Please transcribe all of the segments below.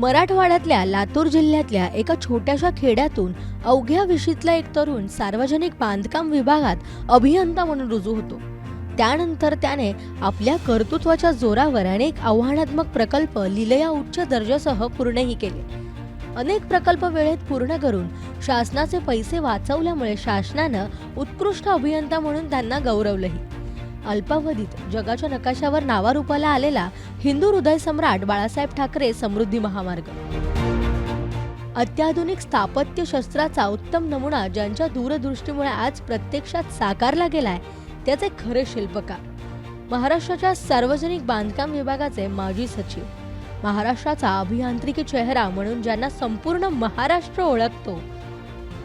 मराठवाड्यातल्या लातूर जिल्ह्यातल्या एका छोट्याशा खेड्यातून अवघ्या विशीतला एक तरुण सार्वजनिक बांधकाम विभागात अभियंता म्हणून रुजू होतो. त्यानंतर त्याने आपल्या कर्तृत्वाच्या जोरावर अनेक आव्हानात्मक प्रकल्प लिलया उच्च दर्जासह पूर्णही केले. अनेक प्रकल्प वेळेत पूर्ण करून शासनाचे पैसे वाचवल्यामुळे शासनानं उत्कृष्ट अभियंता म्हणून त्यांना गौरवलंही. अल्पावधीत जगाच्या नकाशावर नावारूपाला आलेला हिंदू हृदय सम्राट बाळासाहेब ठाकरे समृद्धी महामार्ग. अत्याधुनिक स्थापत्य शस्त्राचा उत्तम नमुना ज्यांच्या दूरदृष्टीमुळे आज प्रत्यक्षात साकारला गेलाय त्याचे खरे शिल्पकार. महाराष्ट्राच्या सार्वजनिक बांधकाम विभागाचे माजी सचिव. महाराष्ट्राचा अभियांत्रिकी चेहरा म्हणून ज्यांना संपूर्ण महाराष्ट्र ओळखतो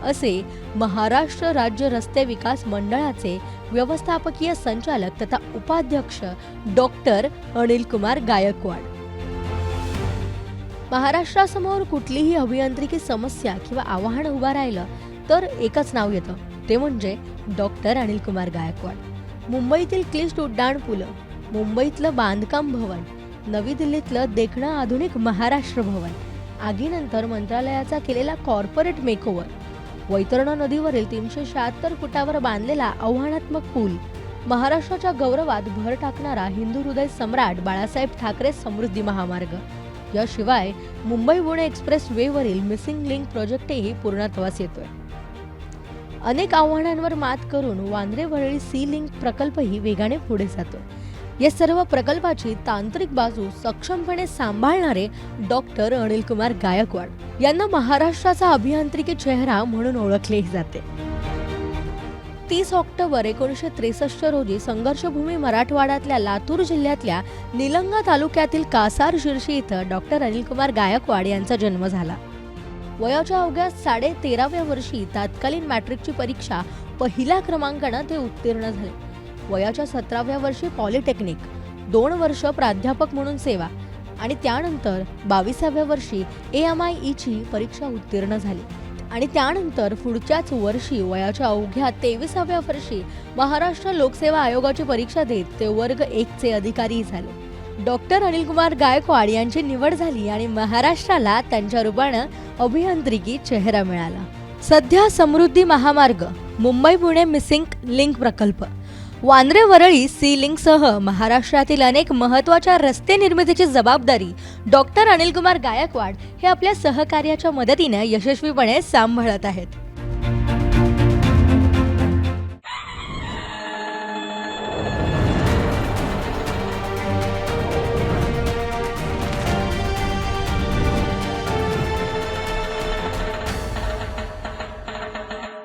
असे महाराष्ट्र राज्य रस्ते विकास मंडळाचे व्यवस्थापकीय संचालक तथा उपाध्यक्ष डॉक्टर अनिल कुमार गायकवाड. महाराष्ट्रासमोर कुठलीही अभियांत्रिकी समस्या किंवा आव्हान उभा राहिलं तर एकच नाव येतं. ते म्हणजे डॉक्टर अनिल कुमार गायकवाड. मुंबईतील क्लिष्ट उड्डाण पुलं मुंबईतलं बांधकाम भवन नवी दिल्लीतलं देखणं आधुनिक महाराष्ट्र भवन आगीनंतर मंत्रालयाचा केलेला कॉर्पोरेट मेकओव्हर वैतरणा नदीवरील तीनशे शहात्तर फुटावर बांधलेला आव्हानात्मक पूल महाराष्ट्राच्या गौरवात भर टाकणारा हिंदू हृदय सम्राट बाळासाहेब ठाकरे समृद्धी महामार्ग. याशिवाय मुंबई पुणे एक्सप्रेस वेवरील मिसिंग लिंक प्रोजेक्टही पूर्णत्वास येतोय. अनेक आव्हानांवर मात करून वांद्रे वरळी सी लिंक प्रकल्पही वेगाने पुढे जातो या सर्व प्रकल्पाची तांत्रिक बाजू सक्षमपणे सांभाळणारे डॉक्टर अनिल कुमार गायकवाड यांना महाराष्ट्राचा अभियांत्रिकी चेहरा म्हणून ओळखलेही जाते. तीस ऑक्टोबर एकोणीसशे त्रेसष्ट रोजी संघर्षभूमी मराठवाड्यातल्या लातूर जिल्ह्यातल्या निलंगा तालुक्यातील कासार शिर्शी इथं डॉक्टर अनिलकुमार गायकवाड यांचा जन्म झाला. वयाच्या अवघ्या साडे तेराव्या वर्षी तात्कालीन मॅट्रिकची परीक्षा पहिल्या क्रमांकानं ते उत्तीर्ण झाले. वयाच्या सतराव्या वर्षी पॉलिटेक्निक दोन वर्ष प्राध्यापक म्हणून सेवा आणि त्यानंतर बावीसाव्या वर्षी ए एम आय ईची परीक्षा उत्तीर्ण झाली. आणि त्यानंतर पुढच्याच वर्षी वयाच्या अवघ्या तेविसाव्या वर्षी महाराष्ट्र लोकसेवा आयोगाची परीक्षा देत ते वर्ग एकचे अधिकारी झाले. डॉक्टर अनिल कुमार गायकवाड यांची निवड झाली आणि महाराष्ट्राला त्यांच्या रूपानं अभियांत्रिकी चेहरा मिळाला. सध्या समृद्धी महामार्ग मुंबई पुणे मिसिंग लिंक प्रकल्प वांद्रे वरळी सी लिंकसह महाराष्ट्रातील अनेक महत्त्वाच्या रस्ते निर्मितीची जबाबदारी डॉक्टर अनिलकुमार गायकवाड हे आपल्या सहकार्याच्या मदतीने यशस्वीपणे सांभाळत आहेत.